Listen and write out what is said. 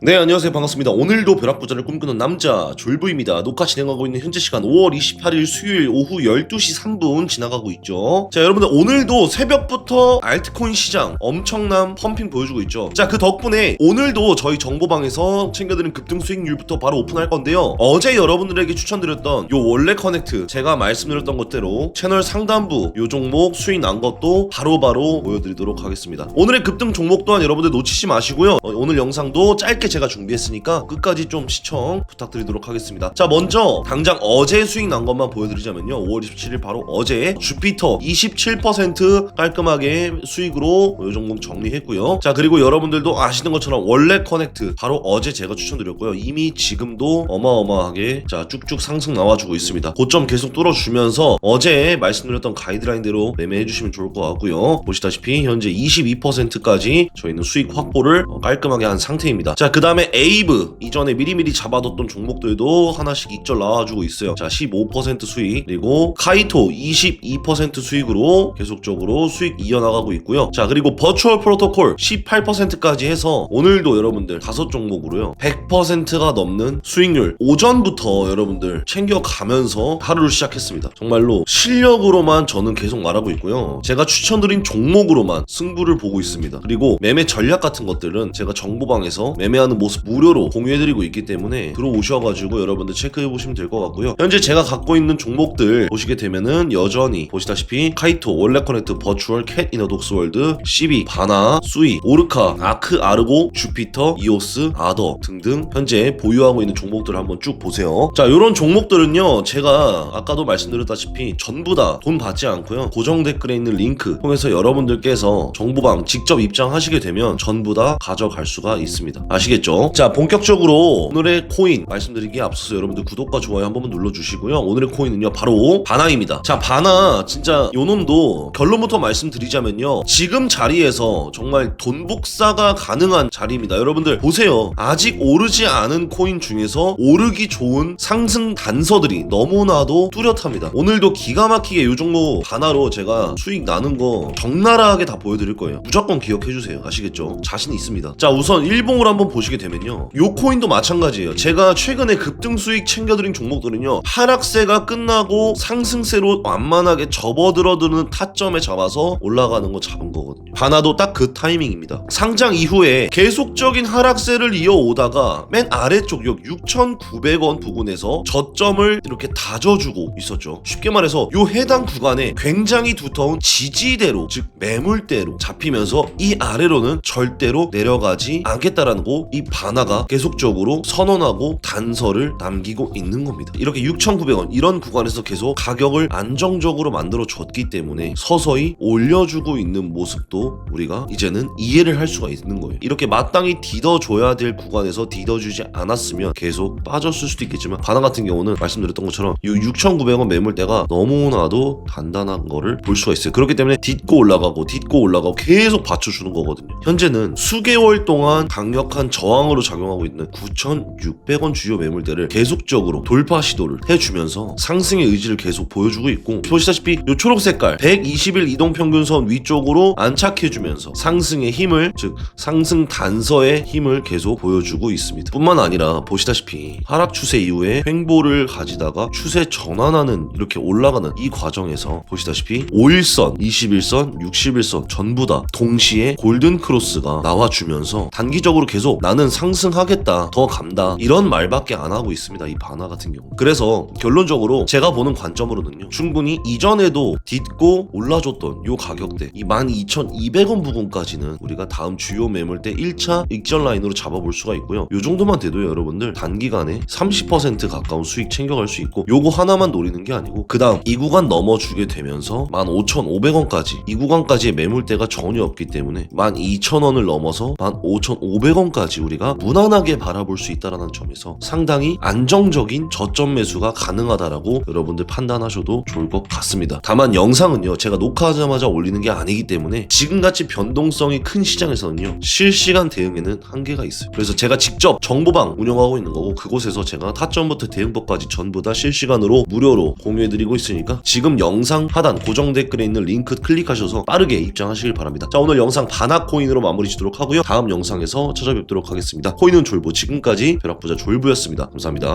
네 안녕하세요. 반갑습니다. 오늘도 벼락부자를 꿈꾸는 남자 졸부입니다. 녹화 진행하고 있는 현재 시간 5월 28일 수요일 오후 12시 3분 지나가고 있죠. 자 여러분들 오늘도 새벽부터 알트코인 시장 엄청난 펌핑 보여주고 있죠. 자 그 덕분에 오늘도 저희 정보방에서 챙겨드린 급등 수익률부터 바로 오픈할 건데요. 어제 여러분들에게 추천드렸던 요 원래 커넥트 제가 말씀드렸던 것대로 채널 상단부 요 종목 수익 난 것도 바로바로 보여드리도록 하겠습니다. 오늘의 급등 종목 또한 여러분들 놓치지 마시고요. 어, 오늘 영상도 짧게 제가 준비했으니까 끝까지 좀 시청 부탁드리도록 하겠습니다. 자, 먼저 당장 어제 수익 난 것만 보여드리자면요. 5월 27일 바로 어제 주피터 27% 깔끔하게 수익으로 요 종목 정리했고요. 자, 그리고 여러분들도 아시는 것처럼 원래 커넥트 바로 어제 제가 추천드렸고요. 이미 지금도 어마어마하게 자 쭉쭉 상승 나와주고 있습니다. 고점 계속 뚫어주면서 어제 말씀드렸던 가이드라인대로 매매해 주시면 좋을 것 같고요. 보시다시피 현재 22%까지 저희는 수익 확보를 어, 깔끔하게 한 상태입니다. 자, 그 다음에 에이브 이전에 미리미리 잡아뒀던 종목들도 하나씩 익절 나와주고 있어요. 자, 15% 수익 그리고 카이토 22% 수익으로 계속적으로 수익 이어나가고 있고요. 자, 그리고 버추얼 프로토콜 18%까지 해서 오늘도 여러분들 다섯 종목으로요. 100%가 넘는 수익률 오전부터 여러분들 챙겨가면서 하루를 시작했습니다. 정말로 실력으로만 저는 계속 말하고 있고요. 제가 추천드린 종목으로만 승부를 보고 있습니다. 그리고 매매 전략 같은 것들은 제가 정보방에서 매매 하는 모습 무료로 공유해드리고 있기 때문에 들어오셔가지고 여러분들 체크해보시면 될 것 같고요. 현재 제가 갖고 있는 종목들 보시게 되면은 여전히 보시다시피 카이토, 원래 커넥트, 버추얼, 캣 이너독스 월드, CB, 바나, 수이, 오르카, 아크, 아르고, 주피터, 이오스, 아더 등등 현재 보유하고 있는 종목들을 한번 쭉 보세요. 자, 이런 종목들은요, 제가 아까도 말씀드렸다시피 전부 다 돈 받지 않고요. 고정 댓글에 있는 링크 통해서 여러분들께서 정보방 직접 입장하시게 되면 전부 다 가져갈 수가 있습니다. 아시겠죠? 자, 본격적으로 오늘의 코인 말씀드리기에 앞서서 여러분들 구독과 좋아요 한 번만 눌러주시고요. 오늘의 코인은요, 바로 바나입니다. 자, 바나 진짜 요 놈도 결론부터 말씀드리자면요. 지금 자리에서 정말 돈 복사가 가능한 자리입니다. 여러분들 보세요. 아직 오르지 않은 코인 중에서 오르기 좋은 상승 단서들이 너무나도 뚜렷합니다. 오늘도 기가 막히게 요 정도 바나로 제가 수익 나는 거 적나라하게 다 보여드릴 거예요. 무조건 기억해 주세요. 아시겠죠? 자신 있습니다. 자, 우선 일봉을 한번 보시 게 되면요. 요 코인도 마찬가지예요. 제가 최근에 급등 수익 챙겨드린 종목들은요. 하락세가 끝나고 상승세로 완만하게 접어들어드는 타점에 잡아서 올라가는 거 잡은 거거든요. 바나도 딱 그 타이밍입니다. 상장 이후에 계속적인 하락세를 이어오다가 맨 아래쪽 역 6,900원 부근에서 저점을 이렇게 다져주고 있었죠. 쉽게 말해서 요 해당 구간에 굉장히 두터운 지지대로 즉 매물대로 잡히면서 이 아래로는 절대로 내려가지 않겠다라는 거이 바나가 계속적으로 선언하고 단서를 남기고 있는 겁니다. 이렇게 6,900원 이런 구간에서 계속 가격을 안정적으로 만들어 줬기 때문에 서서히 올려주고 있는 모습도 우리가 이제는 이해를 할 수가 있는 거예요. 이렇게 마땅히 디뎌줘야 될 구간에서 디뎌주지 않았으면 계속 빠졌을 수도 있겠지만 바나 같은 경우는 말씀드렸던 것처럼 이 6,900원 매물대가 너무나도 단단한 거를 볼 수가 있어요. 그렇기 때문에 딛고 올라가고 딛고 올라가고 계속 받쳐주는 거거든요. 현재는 수개월 동안 강력한 저항으로 작용하고 있는 9,600원 주요 매물대를 계속적으로 돌파 시도를 해주면서 상승의 의지를 계속 보여주고 있고 보시다시피 이 초록 색깔 120일 이동 평균선 위쪽으로 안착해주면서 상승의 힘을 즉 상승 단서의 힘을 계속 보여주고 있습니다. 뿐만 아니라 보시다시피 하락 추세 이후에 횡보를 가지다가 추세 전환하는 이렇게 올라가는 이 과정에서 보시다시피 5일선, 21선, 61선 전부 다 동시에 골든 크로스가 나와주면서 단기적으로 계속 나는 상승하겠다, 더 간다 이런 말밖에 안 하고 있습니다. 이 바나 같은 경우. 그래서 결론적으로 제가 보는 관점으로는요. 충분히 이전에도 딛고 올라줬던 요 가격대 이 12,200원 부분까지는 우리가 다음 주요 매물대 1차 익절 라인으로 잡아볼 수가 있고요. 요 정도만 돼도 여러분들 단기간에 30% 가까운 수익 챙겨갈 수 있고 요거 하나만 노리는 게 아니고 그 다음 이 구간 넘어주게 되면서 15,500원까지 이 구간까지의 매물대가 전혀 없기 때문에 12,000원을 넘어서 15,500원까지 우리가 무난하게 바라볼 수 있다라는 점에서 상당히 안정적인 저점 매수가 가능하다라고 여러분들 판단하셔도 좋을 것 같습니다. 다만 영상은요 제가 녹화하자마자 올리는 게 아니기 때문에 지금같이 변동성이 큰 시장에서는요 실시간 대응에는 한계가 있어요. 그래서 제가 직접 정보방 운영하고 있는 거고 그곳에서 제가 타점부터 대응법까지 전부 다 실시간으로 무료로 공유해드리고 있으니까 지금 영상 하단 고정 댓글에 있는 링크 클릭하셔서 빠르게 입장하시길 바랍니다. 자 오늘 영상 바나코인으로 마무리 짓도록 하고요. 다음 영상에서 찾아뵙도록 하겠습니다. 코인은 졸부 지금까지 벼락부자 졸부였습니다. 감사합니다.